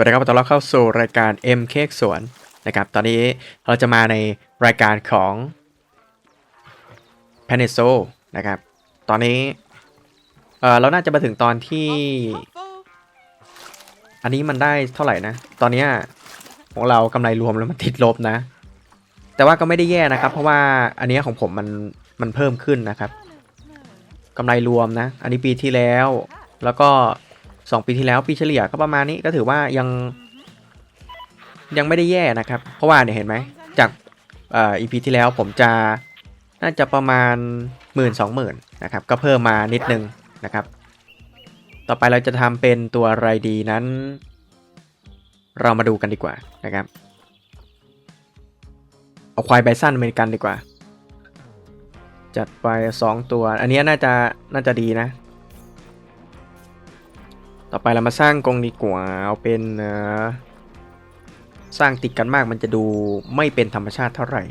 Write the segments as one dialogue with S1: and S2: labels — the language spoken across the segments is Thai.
S1: วัสดีครับต้อนรับเข้าสู่รายการ M เค้กสวนนะครับ ตอนนี้เราจะมาในรายการของ p a n e s o นะครับ ตอนนี้เออเราน่าจะมาถึงตอนที่ อันนี้มันได้เท่าไหร่นะ ตอนเนี้ยของเรากำไรรวมแล้วมันติดลบนะ แต่ว่าก็ไม่ได้แย่นะครับ เพราะว่าอันเนี้ยของผมมันมันเพิ่มขึ้นนะครับกำไรรวมนะ อันนี้ปีที่แล้ว แล้วก็ 2 ปีที่แล้วปีเฉลี่ยก็ประมาณนี้ก็ถือว่ายังยังไม่ได้แย่นะครับ เพราะว่าเนี่ยเห็นไหมจากเอ่อ EP ที่แล้วผมจะน่าจะประมาณหมื่นสองหมื่นนะครับก็เพิ่มมานิดนึงนะครับ ต่อไปเราจะทำเป็นตัวอะไรดีนั้น เรามาดูกันดีกว่านะครับ เอาควายไบซันอเมริกันดีกว่า จัดไป 2 ตัว อันนี้น่าจะน่าจะดีนะ ต่อไปเรามาสร้างกรงดีกว่าเอาเป็นสร้างติดกันมากมันจะดูไม่เป็นธรรมชาติเท่าไหร่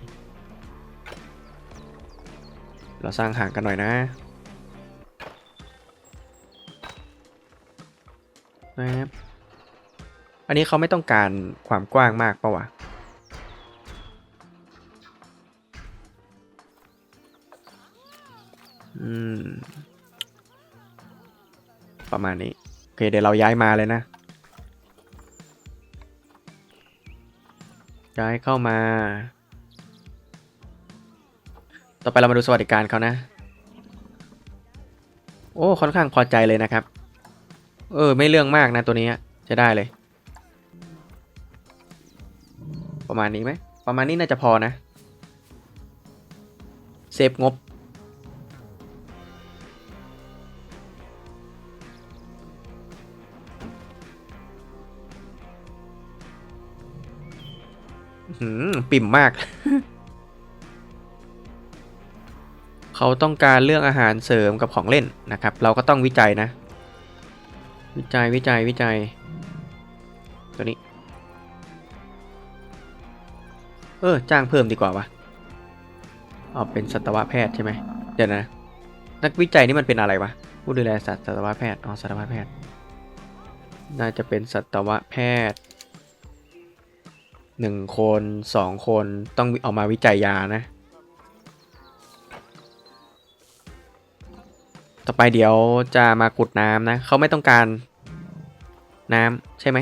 S1: เราสร้างห่างกันหน่อยนะนะครับอันนี้เขาไม่ต้องการความกว้างมากปะวะอืมประมาณนี้ เคเดี๋ยวเราย้ายมาเลยนะ ย้ายเข้ามา ต่อไปเรามาดูสวัสดิการเขานะ โอ้ค่อนข้างพอใจเลยนะครับ เออ ไม่เรื่องมากนะตัวนี้จะได้เลย ประมาณนี้ไหม ประมาณนี้น่าจะพอนะ เซฟงบ ปิ่มมาก เขาต้องการเรื่องอาหารเสริมกับของเล่นนะครับ เราก็ต้องวิจัยนะ วิจัยวิจัยวิจัย ตัวนี้ เออ จ้างเพิ่มดีกว่าวะเอาเป็นสัตวแพทย์ใช่ไหมเดี๋ยวนะ นักวิจัยนี่มันเป็นอะไรวะผู้ดูแลสัตว์สัตวแพทย์อ๋อสัตวแพทย์ น่าจะเป็นสัตวแพทย์ หนึ่งคนสองคนต้องออกมาวิจัยยานะ ต่อไปเดี๋ยวจะมากุดน้ำนะเขาไม่ต้องการน้ำใช่ไหม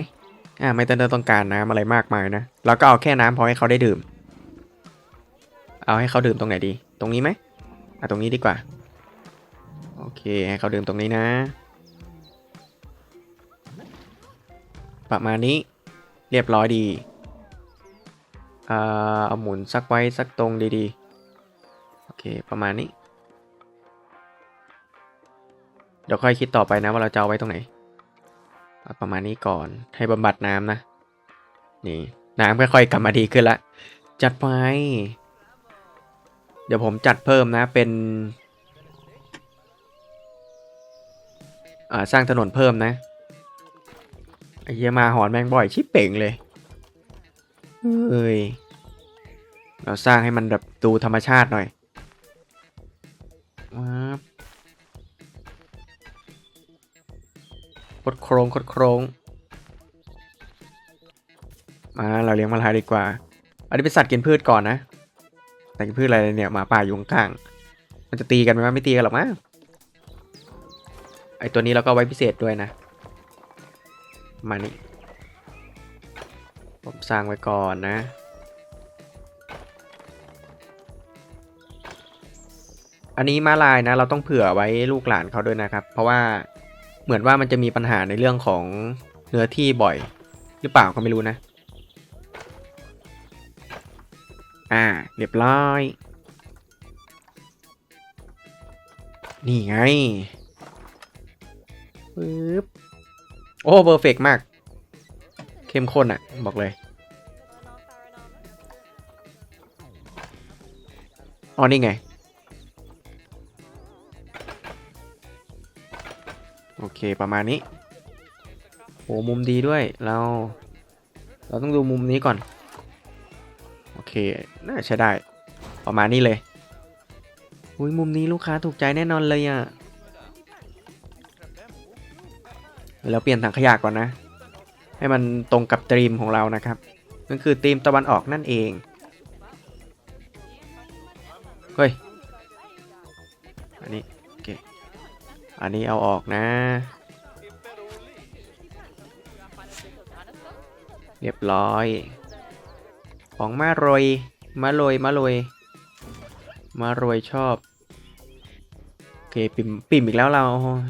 S1: อ่าไม่ต้องต้องการน้ำอะไรมากมายนะแล้วก็เอาแค่น้ำพอให้เขาได้ดื่ม เอาให้เขาดื่มตรงไหนดี ตรงนี้ไหมอะตรงนี้ดีกว่า โอเคให้เขาดื่มตรงนี้นะ ประมาณนี้เรียบร้อยดี เอาหมุนสักไว้สักตรงดีๆ โอเค ประมาณนี้ เดี๋ยวค่อยคิดต่อไปนะว่าเราจะเอาไว้ตรงไหนเอาประมาณนี้ก่อนให้บำบัดน้ำนะ นี่ น้ำค่อยๆกลับมาดีขึ้นละ จัดไป เดี๋ยวผมจัดเพิ่มนะเป็นสร้างถนนเพิ่มนะไอ้เหี้ยมาหอนแมงบ่อยชิบเป่งเลย เอ้ย เราสร้างให้มันแบบดูธรรมชาติหน่อยว้าบคดโครงคดโครงมาเราเลี้ยงมาลายดีกว่า อันนี้เป็นสัตว์กินพืชก่อนนะสัตว์กินพืชอะไรเนี่ยหมาป่าอยู่ข้างมันจะตีกันไหมไม่ตีกันหรอกมั้งไอตัวนี้เราก็ไว้พิเศษด้วยนะ มานี่ ผมสร้างไว้ก่อนนะ อันนี้มาลายนะ เราต้องเผื่อไว้ลูกหลานเขาด้วยนะครับ เพราะว่าเหมือนว่ามันจะมีปัญหาในเรื่องของเนื้อที่บ่อย หรือเปล่าก็ไม่รู้นะ อ่า เรียบร้อย นี่ไงปึ๊บโอ้เบอร์เฟกมาก เข้มข้นอะ บอกเลยอ๋อนี่ไง โอเคประมาณนี้โหมุมดีด้วยเรา เราต้องดูมุมนี้ก่อน โอเค น่าใช้ได้ ประมาณนี้เลยอุ้ยมุมนี้ลูกค้าถูกใจแน่นอนเลยอะเดี๋ยวเราเปลี่ยนถังขยะก่อนนะ ให้มันตรงกับธีมของเรานะครับนั่นคือธีมตะวันออกนั่นเอง เฮ้ย อันนี้โอเค อันนี้เอาออกนะ เรียบร้อย ของมาโรยมาโรยมาโรยมาโรยชอบโอเคปิ่มปิ่มอีกแล้วเรา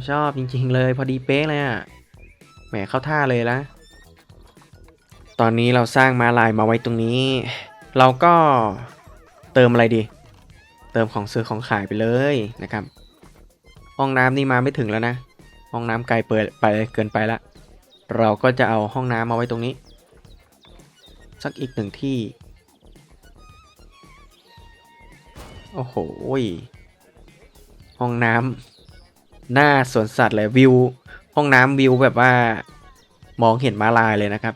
S1: ชอบจริง ๆ เลย พอดีเป๊ะเลยอะแหมเข้าท่าเลยละ ตอนนี้เราสร้างมาลายมาไว้ตรงนี้ เราก็เติมอะไรดี เติมของซื้อของขายไปเลยนะครับ ห้องน้ำนี่มาไม่ถึงแล้วนะ ห้องน้ำไกลเปิดไปเกินไปละ เราก็จะเอาห้องน้ำมาไว้ตรงนี้ สักอีกหนึ่งที่ โอ้โหห้องน้ำหน้าสวนสัตว์เลยวิว ห้องน้ำวิวแบบว่ามองเห็นม้าลายเลยนะครับ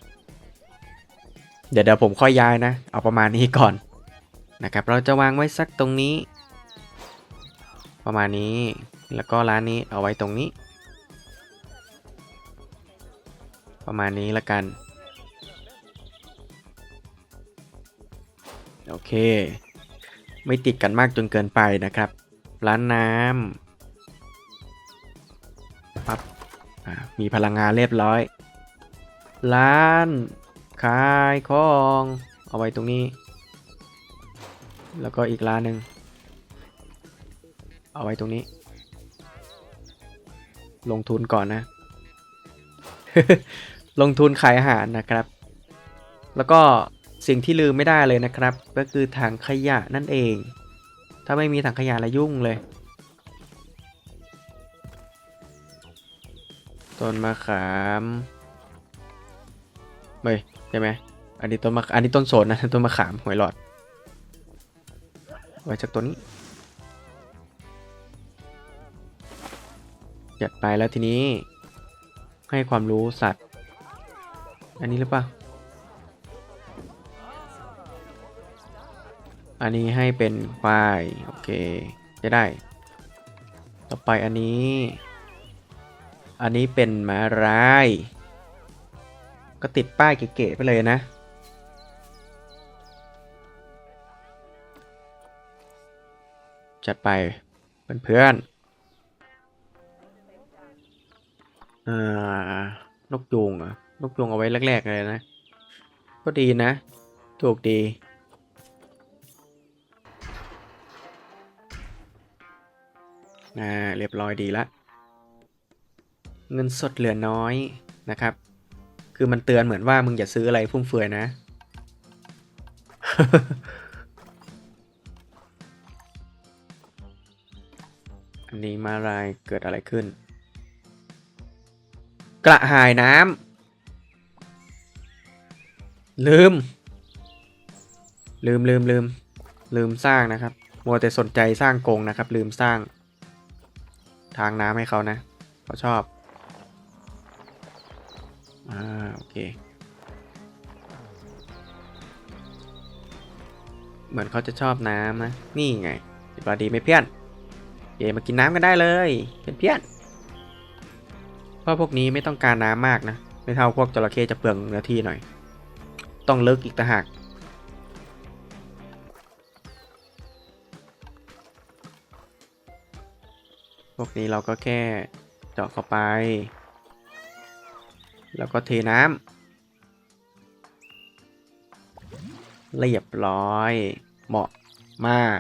S1: เดี๋ยวเดี๋ยวผมค่อยย้ายนะ เอาประมาณนี้ก่อนนะครับ เราจะวางไว้สักตรงนี้ ประมาณนี้ แล้วก็ร้านนี้เอาไว้ตรงนี้ ประมาณนี้ละกัน โอเค ไม่ติดกันมากจนเกินไปนะครับ ร้านน้ำปั๊บมีพลังงานเรียบร้อย ร้าน ขายของ เอาไว้ตรงนี้ แล้วก็อีกร้านหนึ่งเอาไว้ตรงนี้ ลงทุนก่อนนะ ลงทุนขายอาหารนะครับ แล้วก็สิ่งที่ลืมไม่ได้เลยนะครับ ก็คือถังขยะนั่นเอง ถ้าไม่มีถังขยะละยุ่งเลย ต้นมะขามเฮ้ย ใช่ไหมอันนี้ต้นมะอันนี้ต้นโสนนะต้นมะขามหวยหลอด ไว้จากตัวนี้จัดไปแล้วทีนี้ ให้ความรู้สัตว์ อันนี้หรือเปล่า อันนี้ให้เป็นควาย โอเค จะได้ ต่อไปอันนี้ อันนี้เป็นม้าร้าย ก็ติดป้ายเก๋ๆไปเลยนะ จัดไปเพื่อนๆอ่านกยูงอะนกยูงเอาไว้แรกๆเลยนะ ก็ดีนะ ถูกดีอ่าเรียบร้อยดีละ เงินสดเหลือน้อยนะครับ คือมันเตือนเหมือนว่ามึงอย่าซื้ออะไรฟุ่มเฟือยนะ อันนี้มาลายเกิดอะไรขึ้น กระหายน้ำลืม ลืมลืมลืมลืมสร้างนะครับ มัวแต่สนใจสร้างกรงนะครับ ลืมสร้าง ทางน้ำให้เขานะเขาชอบ อ่าโอเค เหมือนเขาจะชอบน้ำนะ นี่ไงดีบอดีไหม่เพี้ยนเย่มากินน้ำกันได้เลยเพื่อนเพื่อนเพราะพวกนี้ไม่ต้องการน้ำมากนะ ไม่เท่าพวกจระเข้จะเปลืองเนื้อที่หน่อย ต้องลึกอีกต่างหากพวกนี้เราก็แค่เจาะเข้าไป แล้วก็เทน้ำเรียบร้อย เหมาะมาก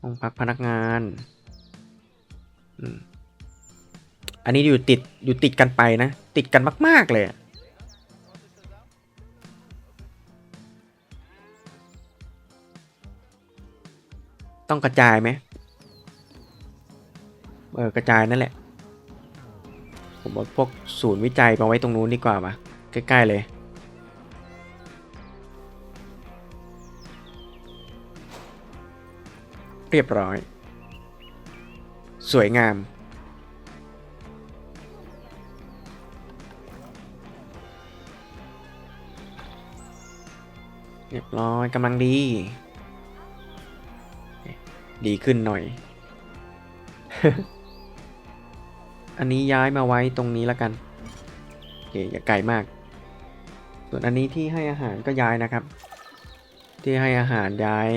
S1: ห้องพักพนักงานอันนี้อยู่ติดอยู่ติดกันไปนะ ติดกันมาก ๆ เลย ต้องกระจายไหมเออกระจายนั่นแหละ ผมเอาพวกศูนย์วิจัยมาไว้ตรงนู้นดีกว่าปะใกล้ๆเลยเรียบร้อย สวยงาม เรียบร้อยกำลังดี ดีขึ้นหน่อย อันนี้ย้ายมาไว้ตรงนี้แล้วกันโอเคอย่าไกลมาก ส่วนอันนี้ที่ให้อาหารก็ย้ายนะครับ ที่ให้อาหารย้าย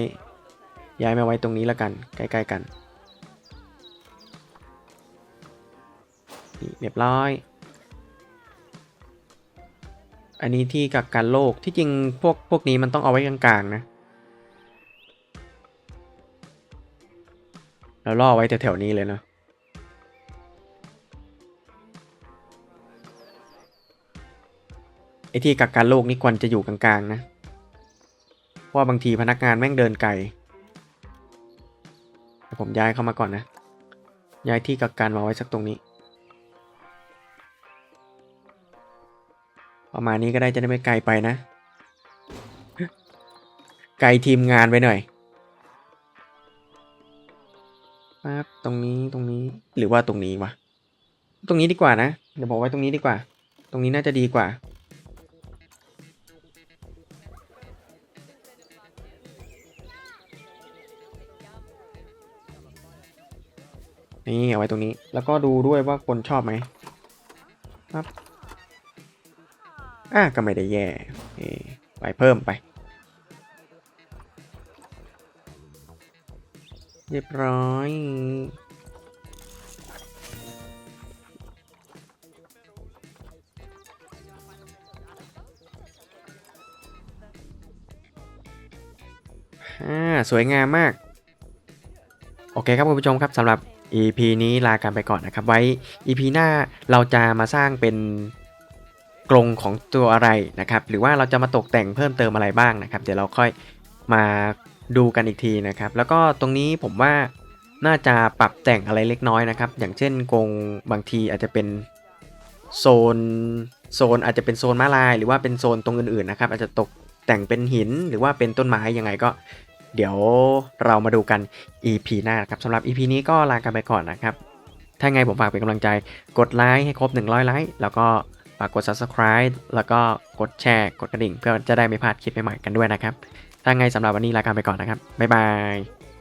S1: ย้ายมาไว้ตรงนี้แล้วกัน ใกล้ๆกันนี่เรียบร้อย อันนี้ที่กักกันโรคที่จริงพวกพวกนี้มันต้องเอาไว้กลางๆนะ แล้วล่อไว้แถวๆนี้เลยเนาะไอ้ที่กักกันโรคนี่ควรจะอยู่กลางๆนะ เพราะว่าบางทีพนักงานแม่งเดินไกลผมย้ายเข้ามาก่อนนะ ย้ายที่กักกันมาไว้สักตรงนี้ ประมาณนี้ก็ได้จะได้ไม่ไกลไปนะ ไกลทีมงานไปหน่อย ปั๊บตรงนี้ตรงนี้หรือว่าตรงนี้วะตรงนี้ดีกว่านะ เดี๋ยวบอกไว้ตรงนี้ดีกว่า ตรงนี้น่าจะดีกว่า นี่เอาไว้ตรงนี้ แล้วก็ดูด้วยว่าคนชอบไหมครับอะก็ไม่ได้แย่ไปเพิ่มไป เรียบร้อยอ่าสวยงามมาก โอเคครับคุณผู้ชมครับสำหรับ EP นี้ลากันไปก่อนนะครับ ไว้ EP หน้าเราจะมาสร้างเป็นกรงของตัวอะไรนะครับ หรือว่าเราจะมาตกแต่งเพิ่มเติมอะไรบ้างนะครับ เดี๋ยวเราค่อยมา ดูกันอีกทีนะครับ แล้วก็ตรงนี้ผมว่าน่าจะปรับแต่งอะไรเล็กน้อยนะครับ อย่างเช่นกรงบางทีอาจจะเป็นโซนโซนอาจจะเป็นโซนม้าลาย หรือว่าเป็นโซนตรงอื่นๆนะครับ อาจจะตกแต่งเป็นหินหรือว่าเป็นต้นไม้ยังไงก็ เดี๋ยวเรามาดูกัน EP หน้านครับสำหรับ EP นี้ก็ลากันไปก่อนนะครับ ถ้าไงผมฝากเป็นกำลังใจกดไลค์ให้ครบ 100 ไลค์แล้วก็ฝากกด Subscribe แล้วก็กดแชร์ กดกระดิ่ง เพื่อจะได้ไม่พลาดคลิปใหม่ๆกันด้วยนะครับ ถ้าไงสำหรับวันนี้ลากันไปก่อนนะครับ บ๊ายบาย